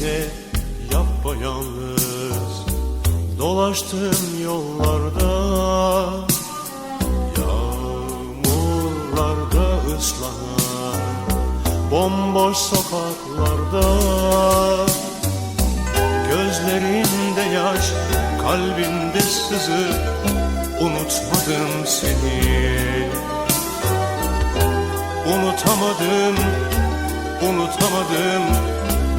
yine yapayalnız Dolaştım yollarda. Yağmurlarda ıslanan Bomboş sokaklarda. Gözlerimde yaş, kalbimde sızı Unutmadım seni. Unutamadım, unutamadım.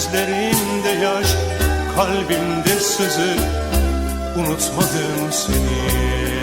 Gözlerinde yaş, kalbimde sızı. Unutmadım seni